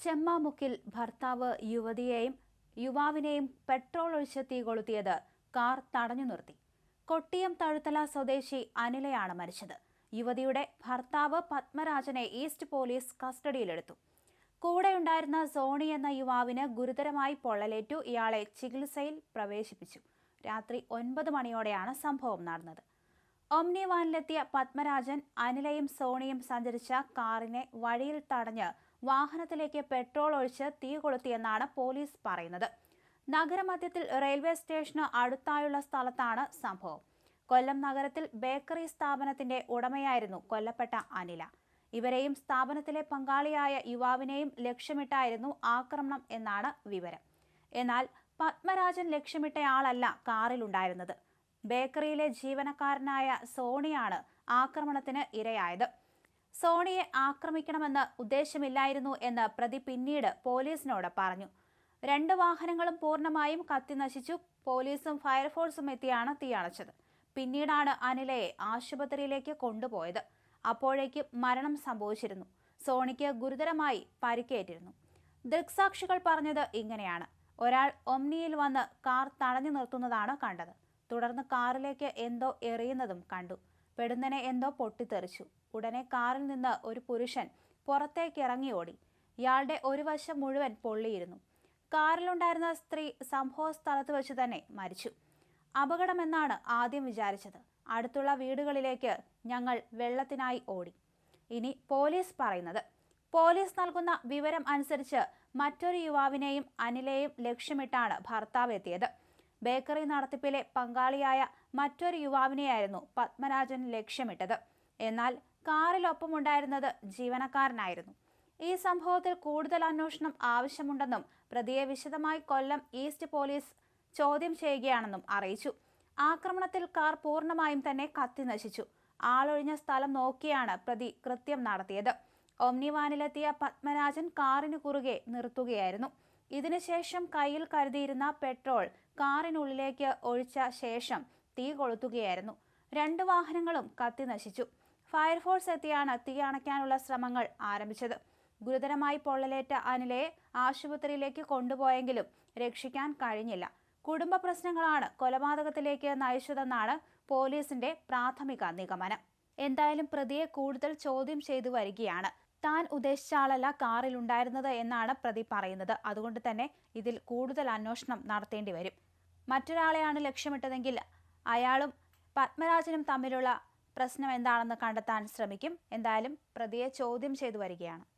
ചെമ്മാമുക്കിൽ ഭർത്താവ് യുവതിയെയും യുവാവിനെയും പെട്രോൾ ഒഴിച്ച് തീ കൊളുത്തിയത് കാർ തടഞ്ഞു നിർത്തി. കൊട്ടിയം തഴുത്തല സ്വദേശി അനിലയാണ് മരിച്ചത്. യുവതിയുടെ ഭർത്താവ് പത്മരാജനെ ഈസ്റ്റ് പോലീസ് കസ്റ്റഡിയിലെടുത്തു. കൂടെയുണ്ടായിരുന്ന സോണി എന്ന യുവാവിന് ഗുരുതരമായി പൊള്ളലേറ്റു. ഇയാളെ ചികിത്സയിൽ പ്രവേശിപ്പിച്ചു. രാത്രി ഒൻപത് മണിയോടെയാണ് സംഭവം നടന്നത്. ഒമ്നി വാനിലെത്തിയ പത്മരാജൻ അനിലയും സോണിയും സഞ്ചരിച്ച കാറിനെ വഴിയിൽ തടഞ്ഞ് വാഹനത്തിലേക്ക് പെട്രോൾ ഒഴിച്ച് തീ കൊളുത്തിയെന്നാണ് പോലീസ് പറയുന്നത്. നഗരമധ്യത്തിൽ റെയിൽവേ സ്റ്റേഷന് അടുത്തായുള്ള സ്ഥലത്താണ് സംഭവം. കൊല്ലം നഗരത്തിൽ ബേക്കറി സ്ഥാപനത്തിന്റെ ഉടമയായിരുന്നു കൊല്ലപ്പെട്ട അനില. ഇവരെയും സ്ഥാപനത്തിലെ പങ്കാളിയായ യുവാവിനെയും ലക്ഷ്യമിട്ടായിരുന്നു ആക്രമണം എന്നാണ് വിവരം. എന്നാൽ പത്മരാജൻ ലക്ഷ്യമിട്ടയാളല്ല കാറിലുണ്ടായിരുന്നത്. ബേക്കറിയിലെ ജീവനക്കാരനായ സോണിയാണ് ആക്രമണത്തിന് ഇരയായത്. സോണിയെ ആക്രമിക്കണമെന്ന് ഉദ്ദേശമില്ലായിരുന്നു എന്ന് പ്രതി പിന്നീട് പോലീസിനോട് പറഞ്ഞു. രണ്ട് വാഹനങ്ങളും പൂർണമായും കത്തിനശിച്ചു പോലീസും ഫയർഫോഴ്സും എത്തിയാണ് തീയണച്ചത്. പിന്നീടാണ് അനിലയെ ആശുപത്രിയിലേക്ക് കൊണ്ടുപോയത്. അപ്പോഴേക്കും മരണം സംഭവിച്ചിരുന്നു. സോണിക്ക് ഗുരുതരമായി പരിക്കേറ്റിരുന്നു. ദൃക്സാക്ഷികൾ പറഞ്ഞത് ഇങ്ങനെയാണ്. ഒരാൾ ഒമ്നിയിൽ വന്ന് കാർ തടഞ്ഞു നിർത്തുന്നതാണ് കണ്ടത്. തുടർന്ന് കാറിലേക്ക് എന്തോ എറിയുന്നതും കണ്ടു. പെടുന്നനെ എന്തോ പൊട്ടിത്തെറിച്ചു. ഉടനെ കാറിൽ നിന്ന് ഒരു പുരുഷൻ പുറത്തേക്ക് ഇറങ്ങി ഓടി ഇയാളുടെ ഒരു വശം മുഴുവൻ പൊള്ളിയിരുന്നു. കാറിലുണ്ടായിരുന്ന സ്ത്രീ സംഭവ സ്ഥലത്ത് വെച്ച് തന്നെ മരിച്ചു. അപകടമെന്നാണ് ആദ്യം വിചാരിച്ചത്. അടുത്തുള്ള വീടുകളിലേക്ക് ഞങ്ങൾ വെള്ളത്തിനായി ഓടി. ഇനി പോലീസ് പറയുന്നത്. പോലീസ് നൽകുന്ന വിവരം അനുസരിച്ച് മറ്റൊരു യുവാവിനെയും അനിലെയും ലക്ഷ്യമിട്ടാണ് ഭർത്താവ് എത്തിയത്. ബേക്കറി നടത്തിപ്പിലെ പങ്കാളിയായ മറ്റൊരു യുവാവിനെയായിരുന്നു പത്മരാജൻ ലക്ഷ്യമിട്ടത്. എന്നാൽ കാറിലൊപ്പമുണ്ടായിരുന്നത് ജീവനക്കാരനായിരുന്നു. ഈ സംഭവത്തിൽ കൂടുതൽ അന്വേഷണം ആവശ്യമുണ്ടെന്നും പ്രതിയെ വിശദമായി കൊല്ലം ഈസ്റ്റ് പോലീസ് ചോദ്യം ചെയ്യുകയാണെന്നും അറിയിച്ചു. ആക്രമണത്തിൽ കാർ പൂർണമായും തന്നെ കത്തി നശിച്ചു. ആളൊഴിഞ്ഞ സ്ഥലം നോക്കിയാണ് പ്രതി കൃത്യം നടത്തിയത്. ഒംനിവാനിലെത്തിയ പത്മരാജൻ കാറിന് കുറുകെ നിർത്തുകയായിരുന്നു. ഇതിനുശേഷം കയ്യിൽ കരുതിയിരുന്ന പെട്രോൾ കാറിനുള്ളിലേക്ക് ഒഴിച്ച ശേഷം തീ കൊളുത്തുകയായിരുന്നു. രണ്ട് വാഹനങ്ങളും കത്തി നശിച്ചു. ഫയർഫോഴ്സ് എത്തിയാണ് തീ അണയ്ക്കാനുള്ള ശ്രമങ്ങൾ ആരംഭിച്ചത്. ഗുരുതരമായി പൊള്ളലേറ്റ അനിലയെ ആശുപത്രിയിലേക്ക് കൊണ്ടുപോയെങ്കിലും രക്ഷിക്കാൻ കഴിഞ്ഞില്ല. കുടുംബ പ്രശ്നങ്ങളാണ് കൊലപാതകത്തിലേക്ക് നയിച്ചതെന്നാണ് പോലീസിന്റെ പ്രാഥമിക നിഗമനം. എന്തായാലും പ്രതിയെ കൂടുതൽ ചോദ്യം ചെയ്തു വരികയാണ്. താൻ ഉദ്ദേശിച്ച ആളല്ല കാറിലുണ്ടായിരുന്നത് എന്നാണ് പ്രതി പറയുന്നത്. അതുകൊണ്ട് തന്നെ ഇതിൽ കൂടുതൽ അന്വേഷണം നടത്തേണ്ടി വരും. മറ്റൊരാളെയാണ് ലക്ഷ്യമിട്ടതെങ്കിൽ അയാളും പത്മരാജനും തമ്മിലുള്ള പ്രശ്നം എന്താണെന്ന് കണ്ടെത്താൻ ശ്രമിക്കും. എന്തായാലും പ്രതിയെ ചോദ്യം ചെയ്തു വരികയാണ്.